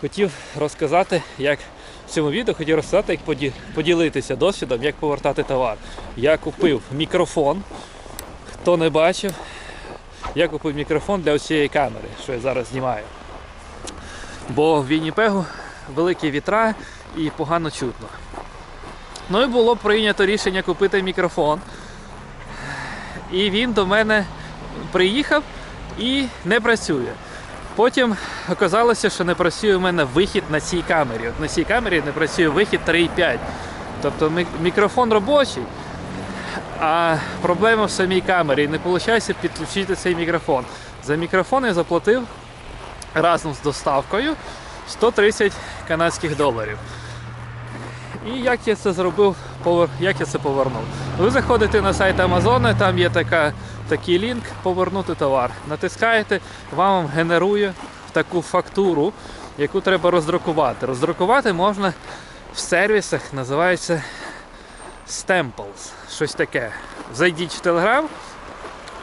хотів розказати, як в цьому відео хотів розказати, як поді- поділитися досвідом, як повертати товар. Я купив мікрофон. Хто не бачив, я купив мікрофон для цієї камери, що я зараз знімаю. Бо в Вінніпегу великі вітра і погано чутно. Ну і було прийнято рішення купити мікрофон. І він до мене приїхав і не працює. Потім оказалося, що не працює у мене вихід на цій камері. От на цій камері не працює вихід 3.5. Тобто мікрофон робочий, а проблема в самій камері. І не виходить підключити цей мікрофон. За мікрофон я заплатив разом з доставкою 130 канадських доларів. І як я це зробив, як я це повернув? Ви заходите на сайт Амазону, там є така, такий лінк повернути товар. Натискаєте, вам генерує таку фактуру, яку треба роздрукувати. Роздрукувати можна в сервісах, називається Stemples, щось таке. Зайдіть в Telegram,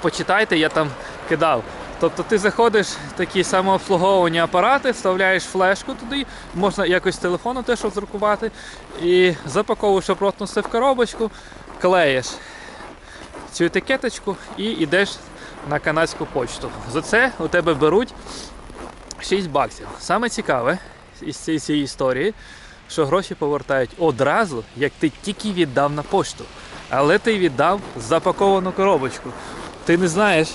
почитайте, я там кидав. Тобто ти заходиш в такі самообслуговувані апарати, вставляєш флешку туди, можна якось телефону теж роздрукувати, і запаковуєш обратно все в коробочку, клеїш цю етикеточку і йдеш на канадську почту. За це у тебе беруть 6 баксів. Саме цікаве із цієї історії, що гроші повертають одразу, як ти тільки віддав на пошту. Але ти віддав запаковану коробочку. Ти не знаєш.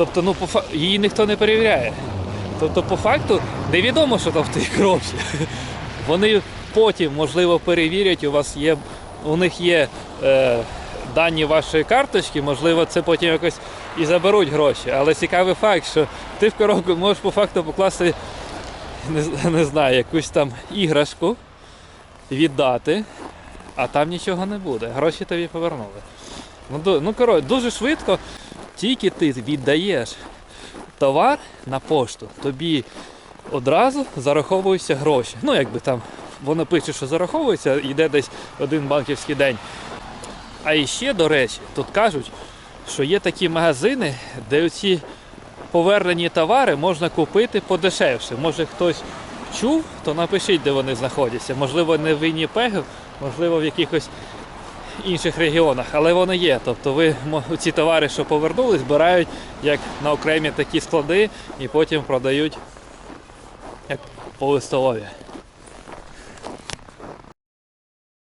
Тобто, ну, по її ніхто не перевіряє. Тобто, по факту, невідомо, що там в тій коробці. Вони потім, можливо, перевірять, у вас є, у них є е, дані вашої карточки, можливо, це потім якось і заберуть гроші. Але цікавий факт, що ти в коробку можеш по факту покласти, не, не знаю, якусь там іграшку, віддати, а там нічого не буде. Гроші тобі повернули. Ну, ну коротше, дуже швидко, тільки ти віддаєш товар на пошту, тобі одразу зараховуються гроші. Ну, якби там воно пише, що зараховується, йде десь один банківський день. А іще, до речі, тут кажуть, що є такі магазини, де ці повернені товари можна купити подешевше. Може хтось чув, то напишіть, де вони знаходяться. Можливо, не в Вінніпегу, можливо, в якихось інших регіонах, але вони є. Тобто ви ці товари, що повернули, збирають як на окремі такі склади і потім продають як по листолові.